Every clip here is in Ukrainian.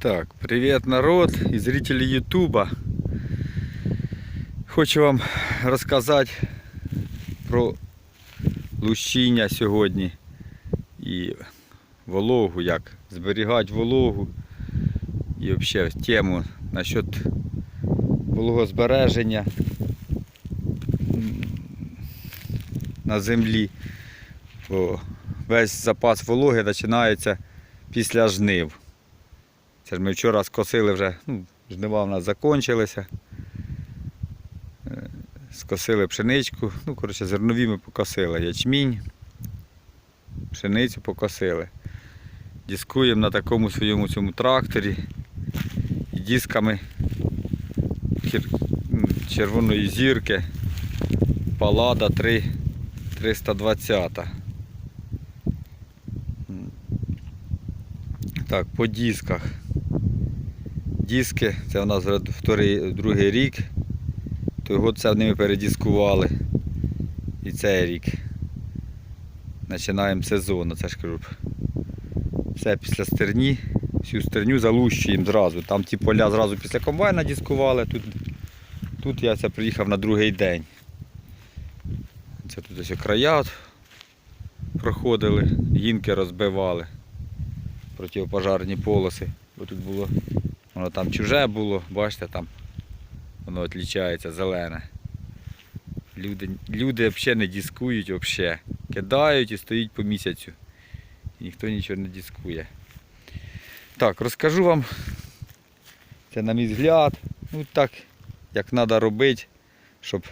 Так, привет народ и зрители Ютуба. Хочу вам розказати про лущіння сьогодні і вологу, як зберігати вологу і взагалі тему насчет вологозбереження на землі. Бо весь запас вологи починається після жнив. Це ж ми вчора скосили вже, ну, жнива в нас закінчилися. Е, Скосили пшеничку, ну, коротше, зернові ми покосили. Ячмінь, пшеницю покосили. Дискуємо на такому своєму цьому тракторі і дисками червоної зірки Палада 3 320. Так, по дисках. Диски, це у нас вторий, другий рік. Того це ними передіскували. І цей рік. Починаємо сезон, це ж кажу. Все після стерні, всю стерню залущуємо зразу. Там ті поля зразу після комбайна дискували, тут, тут я це приїхав на другий день. Це тут ось края проходили, гінки розбивали протипожарні полоси. Бо тут було, воно там чуже було, бачите, там воно відлічається зелене. Люди, люди взагалі не дискують, взагалі. кидають і стоїть по місяцю. І ніхто нічого не дискує. Так, розкажу вам, це на мій взгляд, ну так, як треба робити, щоб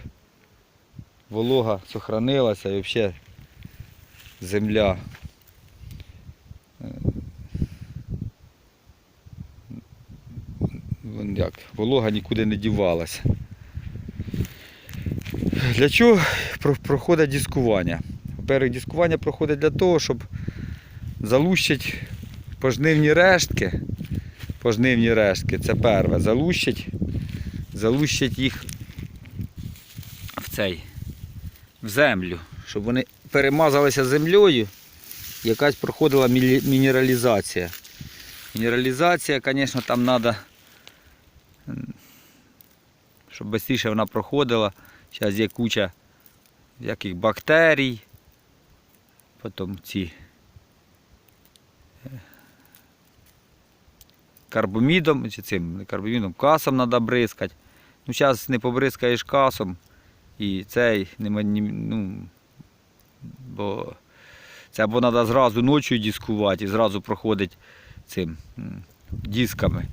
волога сохранилася і взагалі земля е, вон як, волога нікуди не дівалася. Для чого проходить дискування? Во-первых, дискування проходить для того, щоб залущити пожнивні рештки. Пожнивні рештки, це перше, залущить, залущить їх в цей, в землю, щоб вони перемазалися землею, якась проходила мінералізація. Мінералізація, звісно, там треба, щоб швидше вона проходила. Зараз є куча яких бактерій, потім ці е, карбомідом, чи цим карбомідом, касом треба бризкати. Ну, зараз не побризкаєш касом і цей ну, бо це або треба зразу ночі дискувати і зразу проходить цим дисками.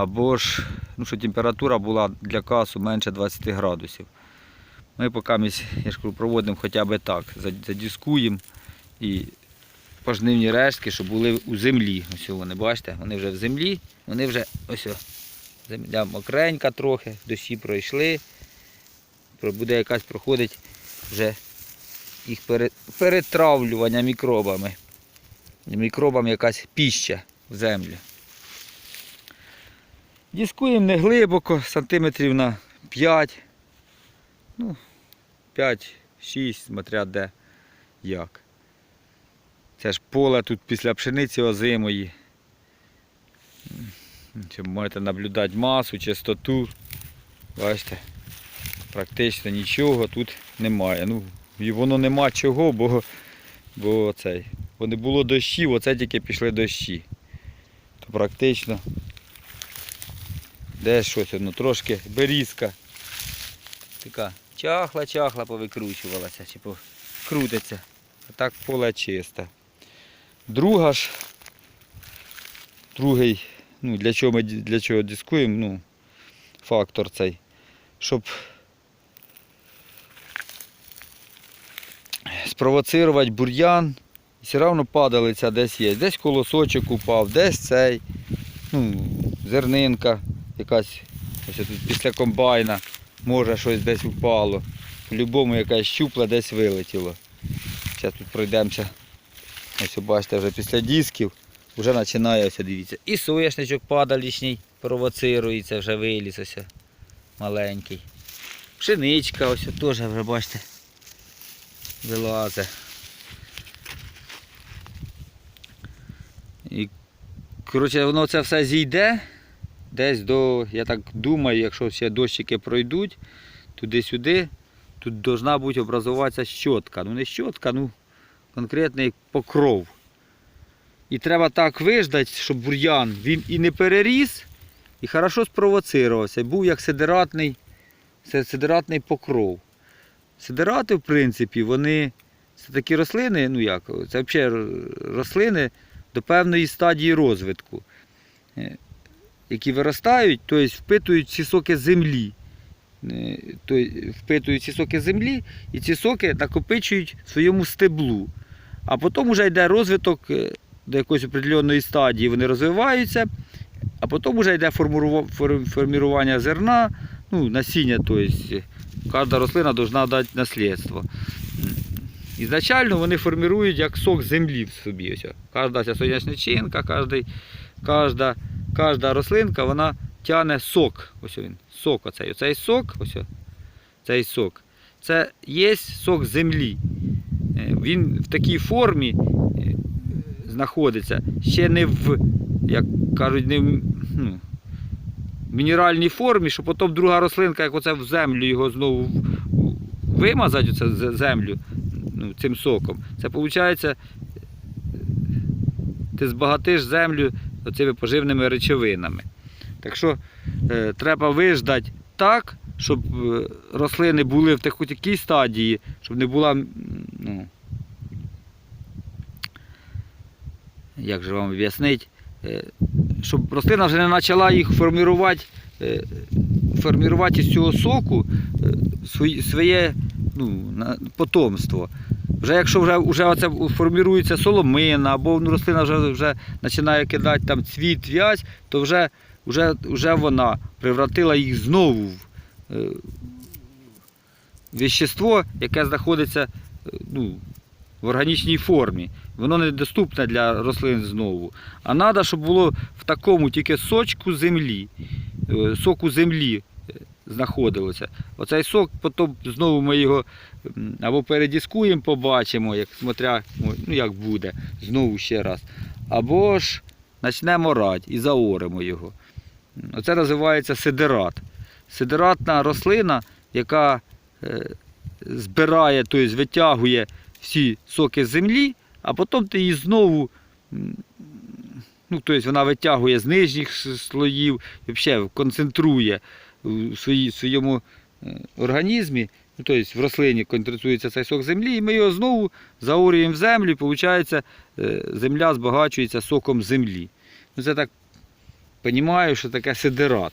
Або ж, ну, що температура була для касу менше 20 градусів. Ми поки ми, проводимо хоча б так, за- задіскуємо і пожнивні рештки, щоб були у землі. Ось вони, бачите, вони вже в землі, вони вже ось о, земля мокренька трохи, дощі пройшли. Буде якась проходить вже їх перетравлювання мікробами. Мікробам якась піща в землю. Дискуємо не глибоко, сантиметрів на 5. Ну, 5-6, смотря де як. Це ж поле тут після пшениці озимої. Можете наблюдати масу, чистоту. Бачите, практично нічого тут немає. Ну, і воно нема чого, бо, бо цей. Бо не було дощів, оце тільки пішли дощі. То практично Де щось, ну трошки берізка. Така чахла-чахла повикручувалася, чи покрутиться. А так поле чисте. Друга ж, другий, ну для чого ми для чого дискуємо, ну, фактор цей, щоб спровоцирувати бур'ян, все одно падалиця десь є. Десь колосочок упав, десь цей, ну, зернинка якась ось тут після комбайна, може щось десь упало. По-любому якась щупла десь вилетіло. Зараз тут пройдемося. Ось бачите, вже після дисків вже починає ось дивіться. І соняшничок падалішній провоцирується, вже виліз ось маленький. Пшеничка ось теж вже бачите. Вилазить. І Коротше, воно це все зійде десь до, я так думаю, якщо ще дощики пройдуть, туди-сюди, тут повинна бути образуватися щотка. Ну не щотка, ну конкретний покров. І треба так виждати, щоб бур'ян він і не переріс, і хорошо спровоцирувався. Був як сидератний, си- сидератний покров. Сидерати, в принципі, вони це такі рослини, ну як, це взагалі рослини до певної стадії розвитку, е, які виростають, тобто впитують ці соки землі. Тобто впитують ці соки землі і ці соки накопичують в своєму стеблу. А потім вже йде розвиток е, до якоїсь определеної стадії, вони розвиваються, а потім вже йде формування зерна, ну, насіння, тобто кожна рослина повинна дати наслідство. Ізначально вони формують як сок землі в собі. Ось. Кожна ця соняшничинка, кожний, кожна, кожна рослинка вона тягне сок. Ось він, сок оцей. Оцей сок, ось, цей сок. Це є сок землі. Е, Він в такій формі е, знаходиться, ще не в, як кажуть, не в ну, мінеральній формі, що потім друга рослинка, як оце в землю його знову вимазати, оце землю ну, цим соком. Це виходить, ти збагатиш землю оцими поживними речовинами. Так що е, треба виждати так, щоб е, рослини були в такій стадії, щоб не була. Ну, як же вам об'яснити, е, щоб рослина вже не почала їх формувати, е, формувати з цього соку своє ну, потомство. Вже якщо вже, вже оце формується соломина, або ну, рослина вже, вже починає кидати там цвіт, в'язь, то вже, вже, вже вона превратила їх знову в е, вещество, яке знаходиться е, ну, в органічній формі. Воно недоступне для рослин знову. А треба, щоб було в такому тільки сочку землі, е, соку землі знаходилося. Оцей сок, потім знову ми його або передіскуємо, побачимо, як смотря, ну як буде, знову ще раз. Або ж почнемо орати і заоримо його. Оце називається сидерат. Сидератна рослина, яка е, збирає, тобто витягує всі соки з землі, а потім ти її знову, ну, тобто вона витягує з нижніх слоїв, взагалі концентрує в своєму е, організмі, ну, тобто в рослині концентрується цей сок землі, і ми його знову заорюємо в землю, і виходить, е, земля збагачується соком землі. Ну, це так розумію, що таке сидерат.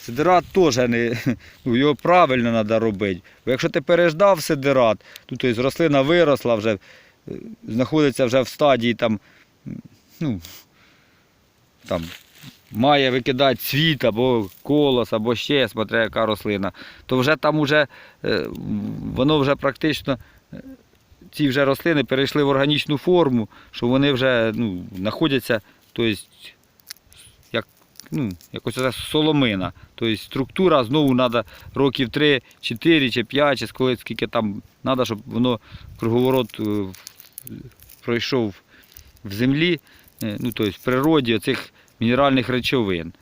Сидерат теж не, ну, його правильно треба робити. Бо якщо ти переждав сидерат, то тобто, рослина виросла вже, е, знаходиться вже в стадії там, ну, там, має викидати цвіт або колос, або ще, смотря яка рослина, то вже там уже, е, воно вже практично, е, ці вже рослини перейшли в органічну форму, що вони вже ну, знаходяться, тобто, як, ну, якось оця соломина. Тобто структура знову треба років 3, 4 чи 5, чи скільки, скільки там треба, щоб воно круговорот е, пройшов в землі, ну, тобто в природі оцих мінеральних речовин.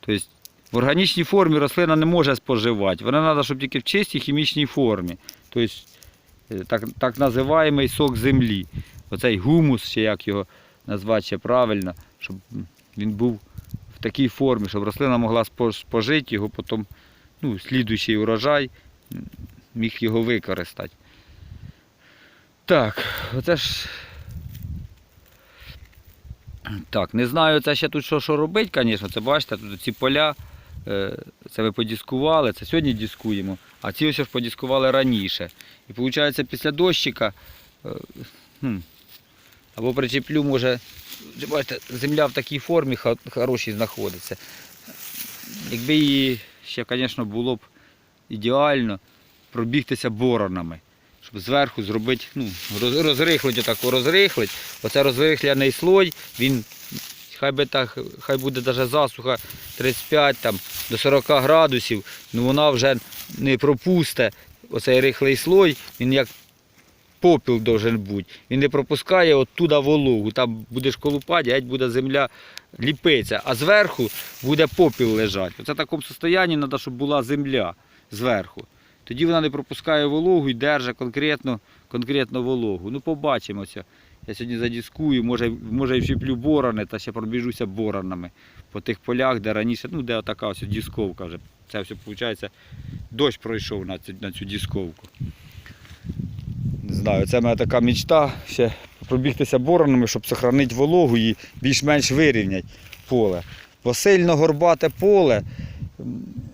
Тобто в органічній формі рослина не може споживати. Вона треба, щоб тільки в чистій хімічній формі. Тобто е, так, так називаємий сок землі. Оцей гумус, чи як його назвати ще правильно, щоб він був в такій формі, щоб рослина могла спожити його, потім ну, слідуючий урожай міг його використати. Так, оце ж. Так, не знаю, це ще тут що, що робити, звісно. Це бачите, тут ці поля, е, це ми подіскували, це сьогодні дискуємо, а ці ось ж подіскували раніше. І виходить, після дощика е, або причеплю, може, бачите, земля в такій формі хорошій знаходиться. Якби її ще, звісно, було б ідеально пробігтися боронами, щоб зверху зробити, ну, роз- розрихлить отаку, розрихлить. Оце розрихляний слой, він хай би так, хай буде навіть засуха 35 там, до 40 градусів, ну вона вже не пропусте оцей рихлий слой, він як попіл должен бути. Він не пропускає оттуда вологу. Там будеш колупати, геть буде земля ліпитися, а зверху буде попіл лежати. Оце в такому стані треба, щоб була земля зверху. Тоді вона не пропускає вологу і держить конкретно, конкретно вологу. Ну, побачимося. Я сьогодні задіскую, може, може і вчіплю борони, та ще пробіжуся боронами по тих полях, де раніше, ну, де така ось дісковка вже. Це все, виходить, дощ пройшов на цю, на цю дісковку. Не знаю, це моя така мечта, ще пробігтися боронами, щоб зберігати вологу і більш-менш вирівняти поле. Бо сильно горбате поле.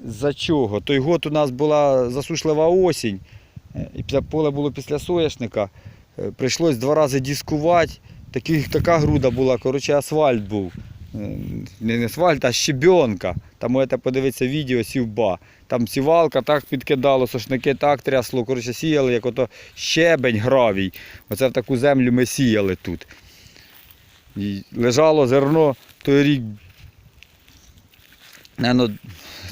За чого? Той год у нас була засушлива осінь, е, і поле було після соняшника. Е, Прийшлось два рази дискувати. Такі, така груда була, коротше, асфальт був. Е, Не асфальт, а щебенка. Там можете подивитися відео сівба. Там сівалка так підкидало, сошники так трясло. Коротше, сіяли, як ото щебень, гравій. Оце в таку землю ми сіяли тут. І лежало зерно той рік. Наверно,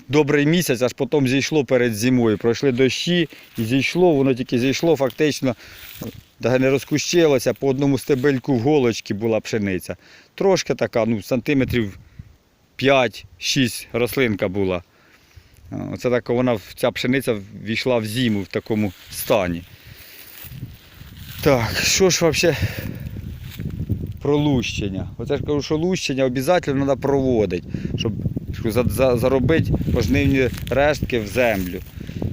добрий місяць, аж потім зійшло перед зимою. Пройшли дощі і зійшло, воно тільки зійшло, фактично не розкущилося, по одному стебельку в голочці була пшениця. Трошки така, ну, сантиметрів 5-6 рослинка була. Оце так вона, ця пшениця війшла в зиму в такому стані. Так, що ж взагалі про лущення? Оце ж кажу, що лущення обов'язково треба проводити, щоб заробити пожнивні рештки в землю.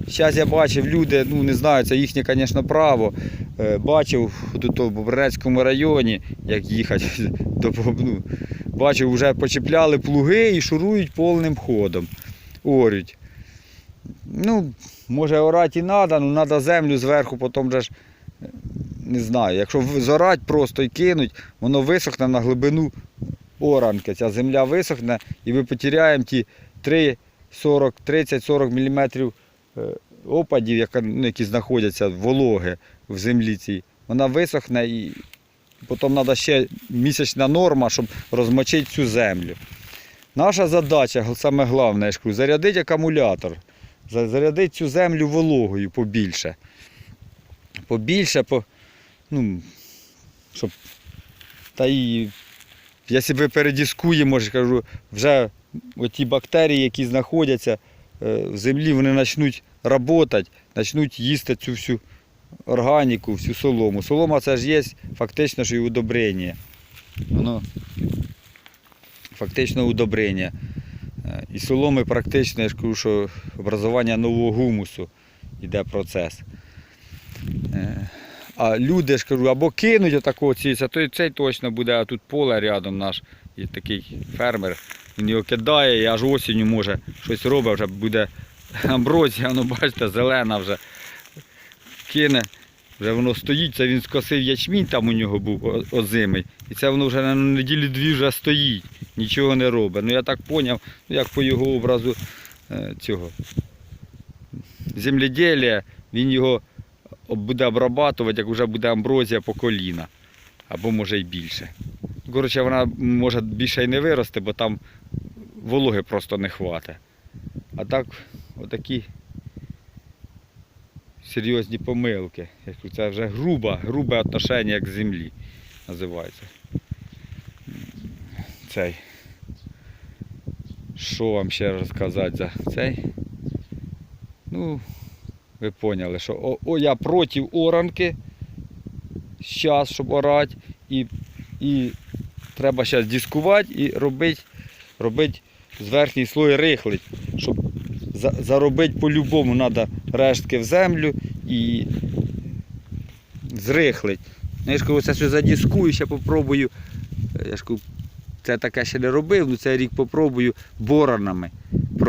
Зараз я бачив, люди, ну не знаю, це їхнє, звісно, право. Е, Бачив тут у Бобринецькому районі, як їхати до ну, бачив, вже почіпляли плуги і шурують повним ходом. Орють. Ну, може орати і треба, але треба землю зверху, потім же ж, е, не знаю, якщо в- зорати просто і кинуть, воно висохне на глибину оранки. Ця земля висохне і ми потеряємо ті 3, 40, 30-40 мм опадів, ну, які знаходяться вологи в землі цій. Вона висохне і потім треба ще місячна норма, щоб розмочити цю землю. Наша задача, саме головне, я кажу, зарядити акумулятор, за- зарядити цю землю вологою побільше. Побільше, по, ну, щоб та і якщо ви передіскуємо, ж кажу, вже оті бактерії, які знаходяться е, в землі, вони почнуть працювати, почнуть їсти цю всю органіку, всю солому. Солома це ж є фактично що і удобрення. Воно фактично удобрення. Е, І соломи практично, я ж кажу, що образування нового гумусу йде процес. А люди ж кажу, або кинуть отакого ційця, то цей точно буде, а тут поле рядом наш, є такий фермер, він його кидає і аж осінню може щось робить, вже буде амброзія, ну бачите, зелена вже кине. Вже воно стоїть, це він скосив ячмінь, там у нього був озимий. І це воно вже на неділі дві вже стоїть, нічого не робить. Ну я так зрозумів, як по його образу е, цього земледілля, він його буде обрабатувати, як вже буде амброзія по коліна. Або може й більше. Коротше, вона може більше й не вирости, бо там вологи просто не хватить. А так, отакі серйозні помилки. Це вже грубе, грубе отношення к землі називається. Цей. Що вам ще розказати за цей? Ну, ви поняли, що о, о, я проти оранки зараз, щоб орати, і, і треба зараз дискувати і робити, робити з верхній слой рихлить, щоб за, заробити по-любому треба рештки в землю і зрихлить. Ну, Я ж кажу, це все задіскую, ще попробую. Я ж кажу, це таке ще не робив, ну цей рік попробую боронами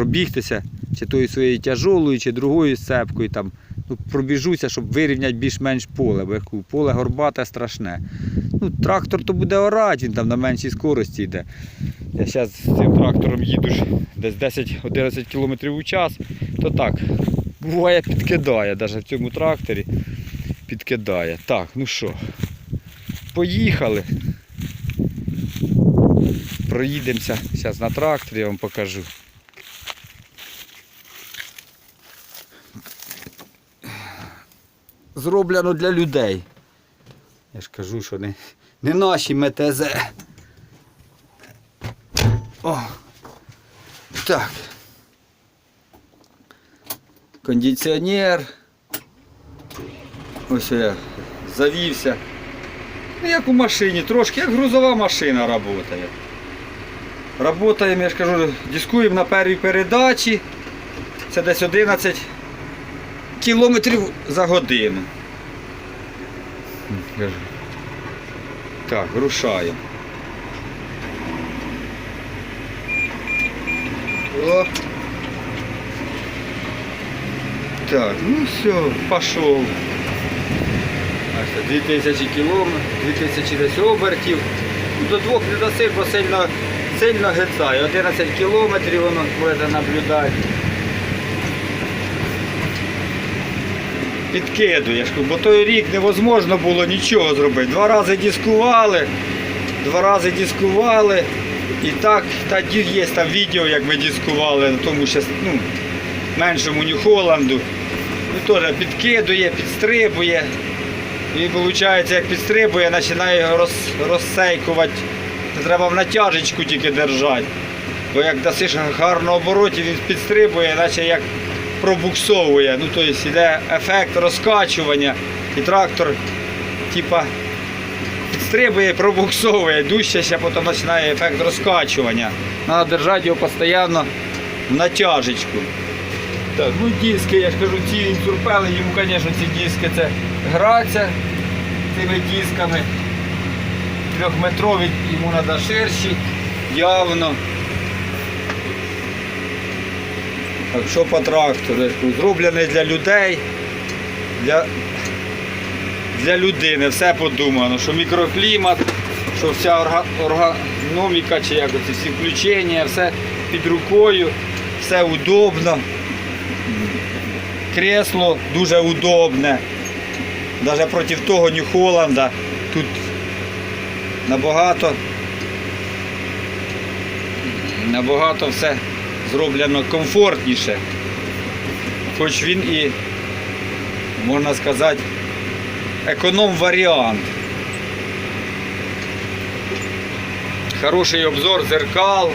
пробігтися, чи тою своєю тяжолою, чи другою сцепкою там. Ну, пробіжуся, щоб вирівняти більш-менш поле, бо я кажу, поле горбате страшне. Ну, трактор то буде орати, він там на меншій скорості йде. Я зараз з цим трактором їду десь 10-11 км у час, то так, буває підкидає, навіть в цьому тракторі підкидає. Так, ну що, поїхали. Проїдемося зараз на тракторі, я вам покажу. Зроблено для людей. Я ж кажу, що не, не наші МТЗ. О. Так. Кондиціонер. Ось я завівся. Ну, як у машині, трошки, як грузова машина працює. Работаємо, я ж кажу, дискуємо на першій передачі. Це десь 11 кілометрів за годину. Так, рушаємо. О. Так, ну все. Аж 2000 кілометрів, 2000 десь обертів. Ну, До двох не досить, бо сильно, сильно гицає. 11 кілометрів воно будете наблюдати. Підкидуєш, бо той рік невозможно було нічого зробити. Два рази дискували, два рази дискували. І так, та є там відео, як ми дискували на тому ще ну, меншому Нью-Холланду. Ну, теж підкидує, підстрибує. І виходить, як підстрибує, починає його роз, розсейкувати. Треба в натяжечку тільки держати. Бо як дасиш гарно оборотів, він підстрибує, наче як пробуксовує. Ну, тобто йде ефект розкачування. І трактор, типа, підстрибує, пробуксовує, дужче ще потім починає ефект розкачування. Треба держати його постійно в натяжечку. Так, ну диски, я ж кажу, ці інсурпели, йому, звісно, ці диски це граться цими дисками. Трьохметрові йому треба ширші, явно. Так, що по трактору? Зроблений для людей, для, для людини, все подумано, що мікроклімат, що вся орга, органоміка, чи як оці всі включення, все під рукою, все удобно. Кресло дуже удобне. Навіть проти того Нью-Холланда тут набагато, набагато все зроблено комфортніше. Хоч він і, можна сказати, економ-варіант. Хороший обзор зеркал.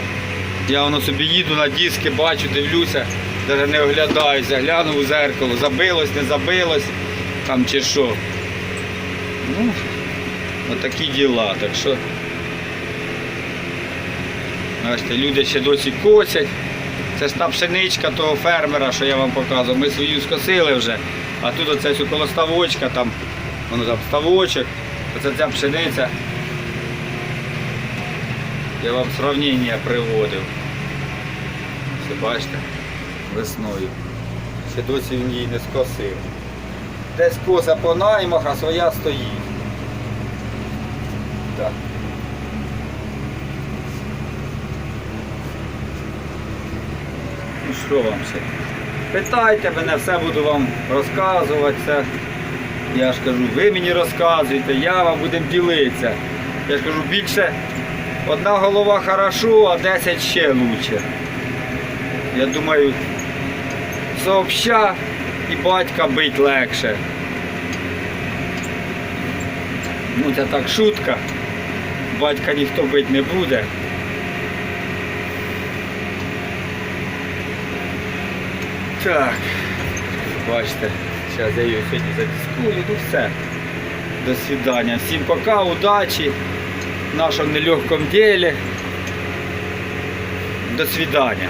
Я воно собі їду на диски, бачу, дивлюся, навіть не оглядаюся, глянув у зеркало, забилось, не забилось, там чи що. Ну, отакі діла. Так що, бачите, люди ще досі косять. Це ж та пшеничка того фермера, що я вам показував. Ми свою скосили вже. А тут оце ось коло ставочка, там, воно там ставочок, оце ця пшениця. Я вам сравнення приводив. Все бачите, весною. Ще досі він її не скосив. Десь коса по наймах, а своя стоїть. Так. Що вам ще? Питайте мене, все буду вам розказувати. Все. Я ж кажу, ви мені розказуєте, я вам будемо ділитися. Я ж кажу, більше одна голова хорошо, а 10 ще лучше. Я думаю, сообща і батька бить легше. Ну це так шутка. Батька ніхто бить не буде. Так, бачите, зараз я її сьогодні задискую, ну все. До свидання. Всім пока, удачі в нашому нелегкому ділі. До свидання.